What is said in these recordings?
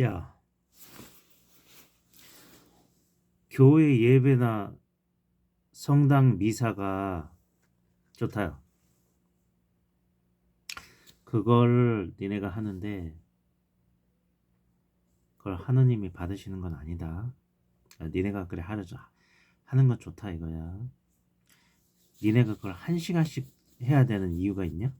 야, 교회 예배나 성당 미사가 좋다. 그걸 니네가 하는데 그걸 하느님이 받으시는 건 아니다. 아, 니네가 그래 하자 하는 건 좋다 이거야. 니네가 그걸 한 시간씩 해야 되는 이유가 있냐?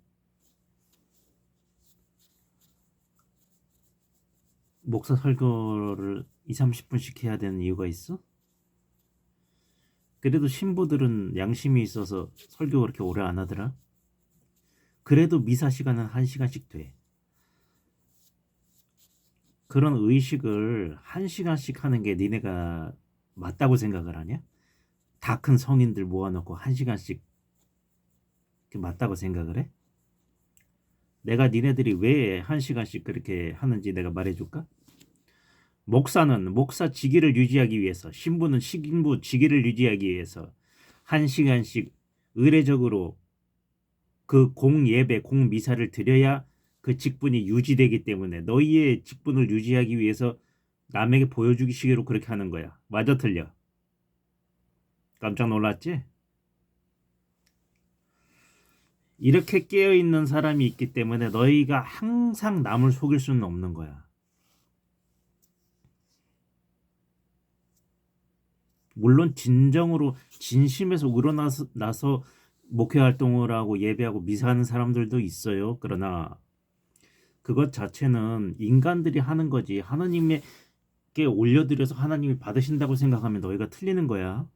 목사 설교를 2, 30분씩 해야 되는 이유가 있어? 그래도 신부들은 양심이 있어서 설교 그렇게 오래 안 하더라. 그래도 미사 시간은 1시간씩 돼. 그런 의식을 1시간씩 하는 게 니네가 맞다고 생각을 하냐? 다 큰 성인들 모아놓고 1시간씩 맞다고 생각을 해? 내가 니네들이 왜 1시간씩 그렇게 하는지 내가 말해줄까? 목사는 목사 직위를 유지하기 위해서, 신부는 신부 직위를 유지하기 위해서 1시간씩 의례적으로 그 공예배, 공미사를 드려야 그 직분이 유지되기 때문에 너희의 직분을 유지하기 위해서 남에게 보여주기 식으로 그렇게 하는 거야. 맞아 틀려? 깜짝 놀랐지? 이렇게 깨어 있는 사람이 있기 때문에 너희가 항상 남을 속일 수는 없는 거야. 물론 진정으로 진심에서 우러나서 나서 목회 활동을 하고 예배하고 미사하는 사람들도 있어요. 그러나 그것 자체는 인간들이 하는 거지. 하나님께 올려드려서 하나님이 받으신다고 생각하면 너희가 틀리는 거야.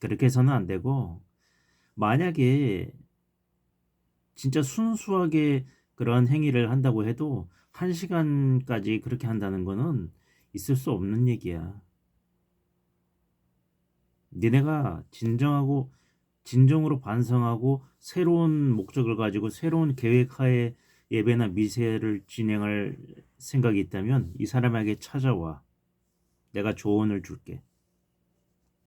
그렇게 해서는 안 되고 만약에 진짜 순수하게 그러한 행위를 한다고 해도 한 시간까지 그렇게 한다는 거는 있을 수 없는 얘기야. 니네가 진정하고 진정으로 반성하고 새로운 목적을 가지고 새로운 계획하에 예배나 미세를 진행할 생각이 있다면 이 사람에게 찾아와. 내가 조언을 줄게.